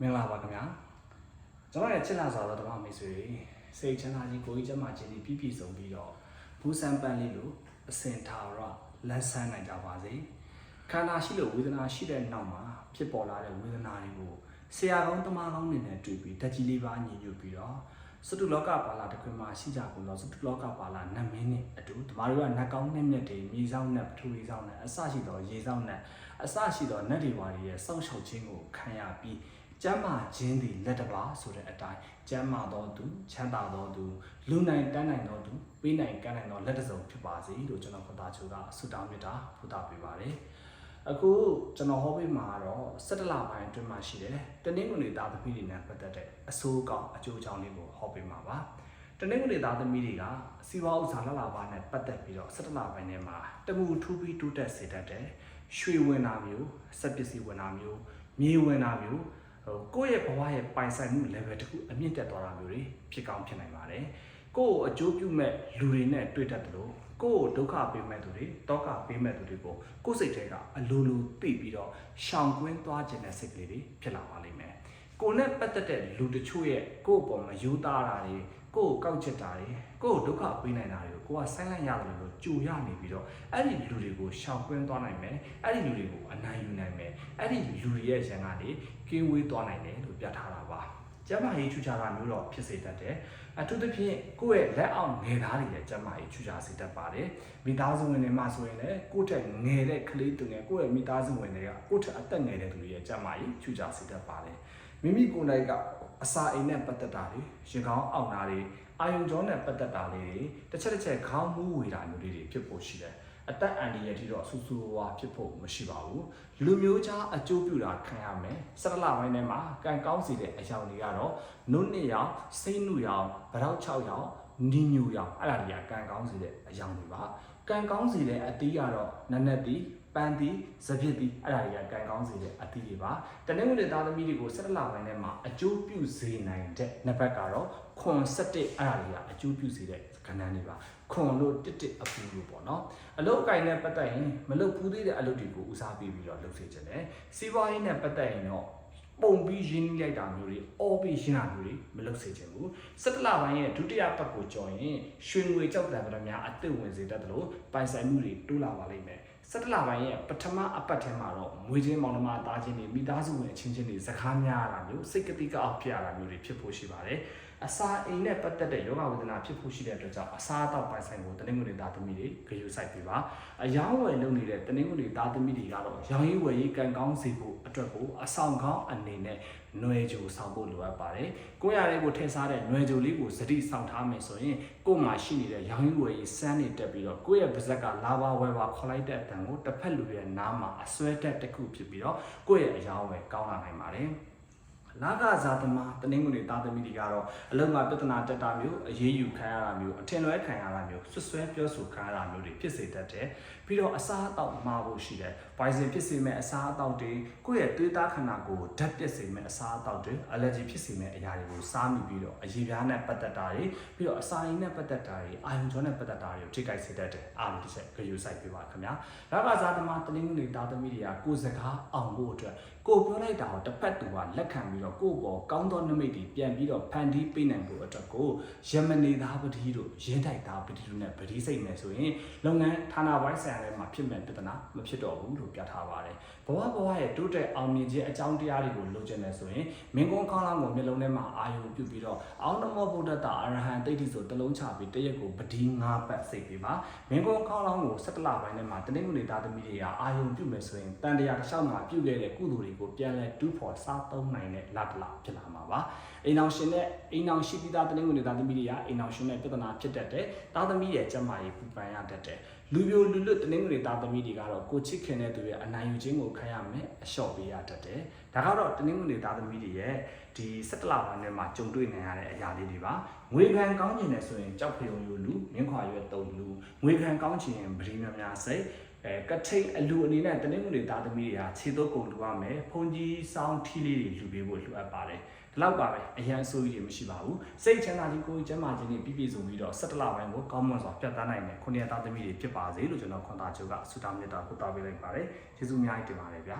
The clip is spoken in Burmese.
မင်္ဂလာပါခင်ဗျာကျွန်တော်ရဲ့ချစ်လာစွာသောဓမ္မမိတ်ဆွေတွေစိတ်ချမ်းသာခြင်းကိုယ်ကြီးကျန်းမာခြင်းတွေပြည့်ပြည့်စုံပြီးတော့ဘူးစံပန်းလေးလိုအစင်ထာဝရလက်ဆန်းနိုင်ကြပါစေခန္ဓာရှိလို့ဝေဒနာရှိတဲ့နောက်မှာဖြစ်ပေါ်လာတဲ့ဝေဒနာတွေကိုဆရာကောင်းတမကောင်းနေနဲ့တွေ့ပြီးတက်ကြီးလေးပါညီညွတ်ပြီးတော့စတုလောကပါလာတစ်ခွင်မှာရှိကြကုန်သောစတုလောကပါလာနတ်မင်းနဲ့အတူတမားတို့ကနတ်ကောင်းနဲ့မြတ်တွေမြေဆောင်နဲ့ပထဝီဆောင်နဲ့အစရှိသောရေဆောင်နဲ့အစရှိသောနတ်တွေဝါတွေရဲ့စောင့်ရှောက်ခြင်းကိုခံရပြီး ကျမ်းမာခြင်းသည်လက်တပါဆိုတဲ့အတိုင်းကျမ်းမာသောသူချမ်းသာသောသူလူနိုင်တန်းနိုင်သောသူပေးနိုင်ကမ်းနိုင်သောလက်တစုံဖြစ်ပါစေလို့ကျွန်တော်ခသာချိုကဆုတောင်းမေတ္တာဘုဒ္ဓပေးပါတယ်အခုကျွန်တော်ဟောပေးမှာကတော့17လပိုင်းအတွင်းမှာရှိတယ်တနင်္ဂနွေသားသမီးတွေနဲ့ပတ်သက်တဲ့အဆိုးကောင်းအကျိုးအကြောင်းလေးကိုဟောပေးမှာပါတနင်္ဂနွေသားသမီးတွေကစီဝါဥစ္စာလလပါနဲ့ပတ်သက်ပြီးတော့17လပိုင်းထဲမှာတမှုထူးပြီးတိုးတက်စေတတ်တယ်ရွှေဝင်တာမျိုးစက်ပစ္စည်းဝင်တာမျိုးမြေဝင်တာမျိုး ဟိုကိုယ့်ရဲ့ဘဝရဲ့ပိုင်ဆိုင်မှု level တစ်ခုအမြင့်တက်သွားတာမျိုးတွေဖြစ်ကောင်းဖြစ်နိုင်ပါတယ်။ကိုယ့်ကိုအကျိုးပြုမဲ့လူတွေနဲ့တွေ့တတ်တယ်လို့ကိုယ့်ကိုဒုက္ခပေးမဲ့သူတွေတောကပေးမဲ့သူတွေကိုကိုယ့်စိတ်ထဲကအလိုလိုသိပြီးတော့ရှောင်ကွင်းသွားခြင်းတဲ့စိတ်ကလေးတွေဖြစ်လာပါလိမ့်မယ်။ ကိုယ်နဲ့ပတ်သက်တဲ့လူတချို့ရဲ့ကိုယ့်အပေါ်မှာယူသားတာတွေကိုယ့်ကိုကောက်ချက်တာတွေကိုယ့်ကိုဒုက္ခပေးနိုင်တာတွေကိုကိုယ်ကဆိုင်းလိုက်ရတယ်လို့ကြိုရနေပြီးတော့အဲ့ဒီလူတွေကိုရှောင်ကွင်းသွားနိုင်မယ်။အဲ့ဒီလူတွေကိုအနိုင်ယူနိုင်မယ်။အဲ့ဒီလူတွေရဲ့ရန်ကနေကင်းဝေးသွားနိုင်တယ်လို့ပြထားတာပါကျမ်းမာရေးချူချတာမျိုးတော့ဖြစ်စေတတ်တယ်အထူးသဖြင့်ကိုယ့်ရဲ့လက်အောက်ငယ်သားတွေရဲ့ကျမ်းမာရေးချူချစေတတ်ပါတယ်မိသားစုဝင်တွေမှာဆိုရင်လည်းကိုယ့်ထက်ငယ်တဲ့ကလေးသူငယ်ကိုယ့်ရဲ့မိသားစုဝင်တွေကကိုယ့်ထက်အသက်ငယ်တဲ့သူတွေရဲ့ကျမ်းမာရေးချူချစေတတ်ပါတယ် မိမိကိုယ်တိုင်ကအစာအိမ်နဲ့ပတ်သက်တာတွေရင်ကောင်းအောင်တာတွေအာယုံကြောနဲ့ပတ်သက်တာလေးတွေတစ်ချက်တစ်ချက်ခေါင်းမူးဝေတာမျိုးလေးတွေဖြစ်ဖို့ရှိတယ်အသက်အန္တရာယ်ထိတော့ဆူဆူဝါဖြစ်ဖို့မရှိပါဘူးလူမျိုးခြားအကျိုးပြုတာခံရမယ်စက်တလပိုင်းထဲမှာကံကောင်းစီတဲ့အယောင်တွေကတော့နုနှစ်ရောင်စိတ်နုရောင်ဗရောက်6ရောင်နီညူရောင်အဲ့ဒါတွေကကံကောင်းစီတဲ့အယောင်တွေပါကံကောင်းစီတဲ့အသီးကတော့နက်နက်တီ ပန်းတီစပစ်တီအဲ့ဒါတွေကကံကောင်းစီတဲ့အသီးတွေပါတနင်္ဂနွေသားသမီးတွေကိုစက်တလပိုင်းထဲမှာအကျိုးပြုစေနိုင်တဲ့နှစ်ဘက်ကတော့ခွန်7အဲ့ဒါတွေကအကျိုးပြုစေတဲ့ကဏ္ဍတွေပါခွန်လို့တစ်တစ်အပူလို့ပေါ့နော်အလုတ်အကင်နဲ့ပတ်သက်ရင်မလုတ်ဘူးသေးတဲ့အလုပ်တွေကိုဦးစားပေးပြီးတော့လုပ်စေချင်တယ်စီးပွားရေးနဲ့ပတ်သက်ရင်တော့ပုံပြီးရင်းနှီးလိုက်တာမျိုးတွေအော်ပြီးရှင်းတာမျိုးတွေမလုပ်စေချင်ဘူးစက်တလပိုင်းရဲ့ဒုတိယပတ်ကိုကြော်ရင်ရွှေငွေကြောက်တံပရများအသစ်ဝင်စေတတ်တယ်လို့ပိုင်ဆိုင်မှုတွေတိုးလာပါလိမ့်မယ် စက်တလပိုင်းရဲ့ပထမအပတ်ထဲမှာတော့မွေးချင်းမောင်နှမသားချင်းတွေမိသားစုဝင်အချင်းချင်းတွေစကားများရတာမျိုးစိတ်ကတိကအောက်ဖြစ်ရတာမျိုးတွေဖြစ်ဖို့ရှိပါတယ် အစာအိမ်နဲ့ပတ်သက်တဲ့ယောဂဝေဒနာဖြစ်ဖို့ရှိတဲ့အတွက်ကြောင့်အစာအသောက်ပိုင်ဆိုင်ကိုတနင်္ဂနွေသားသမီးတွေဂရုစိုက်ပေးပါအယောင်းဝယ်လုပ်နေတဲ့တနင်္ဂနွေသားသမီးတွေကတော့ရောင်းရေးဝယ်ရေးကံကောင်းစေဖို့အတွက်ကိုအဆောင်ကောင်းအနေနဲ့နွယ်ကြိုဆောင်ဖို့လိုအပ်ပါတယ်ကိုရရဲကိုထည့်စားတဲ့နွယ်ကြိုလေးကိုစတိဆောင်ထားမယ်ဆိုရင်ကို့မှာရှိနေတဲ့ရောင်းရေးဝယ်ရေးစမ်းနေတက်ပြီးတော့ကိုယ့်ရဲ့ပါဇက်ကလာပါဝယ်ပါခေါ်လိုက်တဲ့အတန်ကိုတစ်ဖက်လူရဲ့နားမှာအစွဲတက်တစ်ခုဖြစ်ပြီးတော့ကိုယ့်ရဲ့အယောင်းဝယ်ကောင်းလာနိုင်ပါတယ် လာကစားသမားတနင်္ဂနွေသားသမီးတွေကတော့အလုံးမှာပြဿနာတက်တာမျိုးအရေးယူခံရတာမျိုးအထင်လွဲခံရတာမျိုးဆွဆွဲပြောဆိုခံရတာမျိုးတွေဖြစ်စေတတ်တယ်ပြီးတော့အစားအသောက်မှားဖို့ရှိတယ်။ poison ဖြစ်စေမဲ့အစားအသောက်တွေကိုယ့်ရဲ့သွေးသားခန္ဓာကိုယ်ကိုဓာတ်ပစ်စေမဲ့အစားအသောက်တွေ allergy ဖြစ်စေမဲ့အရာတွေကိုစားမိပြီးတော့အရေပြားနဲ့ပတ်သက်တာတွေပြီးတော့အစာရည်နဲ့ပတ်သက်တာတွေအာယုံကြောနဲ့ပတ်သက်တာတွေကိုထိခိုက်စေတတ်တယ်အားလုံးတစ်ချက်ဂရုစိုက်ပေးပါခင်ဗျာ။ဒါကစားသမားတနင်္ဂနွေသားသမီးတွေကကိုယ်စကားအောင်ဖို့အတွက်ကိုပြောလိုက်တာကိုတစ်ဖက်သူကလက်ခံပြီးတော့ကိုယ့်ဘောကောင်းသောနမိတ်တွေပြန်ပြီးတော့ဖန်တီးပေးနိုင်ဖို့အတွက်ကိုယမနေသားပတိတို့ရင်းတိုက်သားပတိတို့နဲ့ပတိစိတ်မယ်ဆိုရင်လုပ်ငန်းဌာနပိုင်းဆိုင်ရာတွေမှာဖြစ်မဲ့ပြဿနာမဖြစ်တော့ဘူးလို့ပြထားပါတယ်ဘဝဘဝရဲ့တိုးတက်အောင်မြင်ခြင်းအကြောင်းတရားတွေကိုလုပ်ချင်တယ်ဆိုရင်မင်းကုန်းကောင်းလောင်းကိုမျိုးလုံးထဲမှာအာယုံပြုပြီးတော့အောင်းနမောဗုဒ္ဓတာအရဟံတိတ်တိဆိုတလုံးချပြီးတရက်ကိုပတိ၅ပတ်စိတ်ပေးပါမင်းကုန်းကောင်းလောင်းကို17လပိုင်းထဲမှာတနင်္ဂနွေသားသမီးတွေကအာယုံပြုမယ်ဆိုရင်တန်တရားတစ်လျှောက်မှာပြုခဲ့တဲ့ကုသိုလ်တွေကိုပြန်လဲတူးဖော်စားသုံးနိုင်တဲ့လတလဖြစ်လာမှာပါအိမ်အောင်ရှင်နဲ့အိမ်အောင်ရှိပြီးသားတနင်္ဂနွေသားသမီးတွေကအိမ်အောင်ရှင်နဲ့ပြဿနာဖြစ်တတ်တယ်သားသမီးရဲ့ကျန်းမာရေးပူပန်ရတတ်တယ်လူပြိုလူလွတ်တနင်္ဂနွေသားသမီးတွေကတော့ကိုချစ်ခင်တဲ့သူရဲ့အနိုင်ယူခြင်းကိုခံရမယ်အလျှော့ပေးရတတ်တယ်ဒါကတော့တနင်္ဂနွေသားသမီးတွေရဲ့ဒီ17လပိုင်းထဲမှာကြုံတွေ့နိုင်ရတဲ့အရာလေးတွေပါငွေခံကောင်းကျင်တယ်ဆိုရင်ကြောက်ဖယုံယူလူမြင်းခွာရွက်တုံလူငွေခံကောင်းချင်ရင်ပရိများများစိတ် အဲကထိန်အလူအနေနဲ့တနင်္ဂနွေသားသမီးတွေဟာခြေတော့ကုန်လူရမယ်ဖုန်ကြီးစောင်းထီလေးတွေလူပေးဖို့လိုအပ်ပါတယ်ဒီလောက်ပါပဲအရန်အဆိုးကြီးတွေမရှိပါဘူးစိတ်ချမ်းသာခြင်းကိုယ်ကျန်းမာခြင်းတွေပြည့်ပြည့်စုံပြီးတော့17လပိုင်းကိုကောင်းမွန်စွာပြတ်သားနိုင်တဲ့ခုနှစ်သားသမီးတွေဖြစ်ပါစေလို့ကျွန်တော်ခွန်သားချုပ်ကဆုတောင်းမြတ်တာပို့တာပေးလိုက်ပါတယ်ကျေးဇူးအများကြီးတင်ပါတယ်ဗျာ